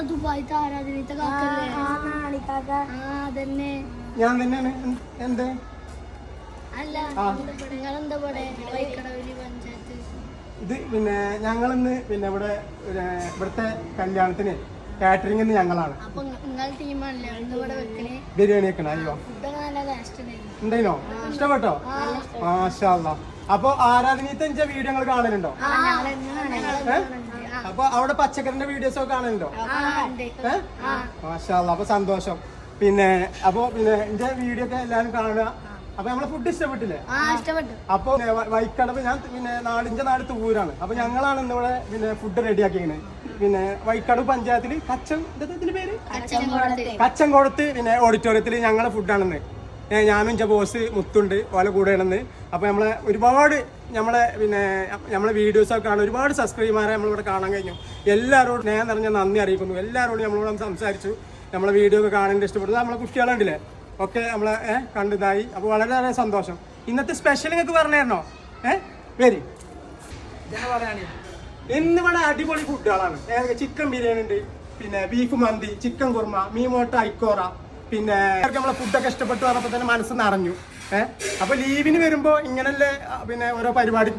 നമ്മളെ ദുബായിത്തെ ആരാധനത്തെ കാക്കല്ലേ? ആ അതന്നെ. ഞാൻ തന്നെയാണ്. എന്ത്- അല്ല. നിങ്ങളെന്താ ഇവിടെ വൈക്കടവലി പഞ്ചായത്ത്. ഇത് പിന്നെ ഞങ്ങൾ ഇന്ന് പിന്നെ ഇവിടെ ഇവിടുത്തെ കല്യാണത്തിന് കാറ്ററിംഗ് ഞങ്ങളാണ്. ബിരിയാണി വെക്കണം അയ്യോ. ഉണ്ടോ ഇഷ്ടപ്പെട്ടോ? മാഷാ അപ്പൊ ആരാധനീത്തെ വീഡിയോ കാണലുണ്ടോ? അപ്പൊ അവിടെ പച്ചക്കറിന്റെ വീഡിയോസ് ഒക്കെ കാണലോ മാഷാ മാഷാല്ല അപ്പൊ സന്തോഷം. പിന്നെ അപ്പൊ പിന്നെ എന്റെ വീഡിയോ ഒക്കെ എല്ലാവരും കാണുക. അപ്പൊ നമ്മളെ ഫുഡ് ഇഷ്ടപ്പെട്ടില്ലേ? അപ്പൊ വൈക്കടവ് ഞാൻ പിന്നെ നാടിന്റെ നാട് തൂരാണ്. അപ്പൊ ഞങ്ങളാണ് ഇന്നിവിടെ പിന്നെ ഫുഡ് റെഡിയാക്കിയത് പിന്നെ വൈക്കടവ് പഞ്ചായത്തിൽ കച്ചം ഇതിന്റെ പേര്? കച്ചം കച്ചംകോടത്ത് പിന്നെ ഓഡിറ്റോറിയത്തിൽ ഞങ്ങളെ ഫുഡാണെന്ന് ഞാനും എന്റെ ബോസ് മുത്തുണ്ട് ഓല കൂടെയാണെന്ന്. അപ്പോൾ നമ്മളെ ഒരുപാട് നമ്മളെ പിന്നെ നമ്മളെ വീഡിയോസൊക്കെ കാണാൻ ഒരുപാട് സബ്സ്ക്രൈബർമാരെ നമ്മളിവിടെ കാണാൻ കഴിഞ്ഞു. എല്ലാവരോടും ഞാൻ നിറഞ്ഞ നന്ദി അറിയിക്കുന്നു. എല്ലാവരോടും നമ്മളോട് സംസാരിച്ചു. നമ്മളെ വീഡിയോ ഒക്കെ കാണാൻ ഇഷ്ടപ്പെടുന്നു. നമ്മളെ കുട്ടികളുണ്ടല്ലേ ഒക്കെ നമ്മളെ കണ്ടിതായി അപ്പോൾ വളരെ സന്തോഷം. ഇന്നത്തെ സ്പെഷ്യൽ നിങ്ങൾക്ക് പറഞ്ഞായിരുന്നോ ഏ വരി ഇന്നിവിടെ അടിപൊളി ഫുഡുകളാണ് ചിക്കൻ ബിരിയാണി ഉണ്ട് പിന്നെ ബീഫ് മന്തി ചിക്കൻ കുർമ മീമോട്ട ഐക്കോറ പിന്നെ നമ്മളെ ഫുഡൊക്കെ ഇഷ്ടപ്പെട്ടു പറഞ്ഞപ്പോൾ തന്നെ മനസ്സ് നിറഞ്ഞു. ഏഹ് അപ്പൊ ലീവിന് വരുമ്പോ ഇങ്ങനല്ലേ പിന്നെ ഓരോ പരിപാടി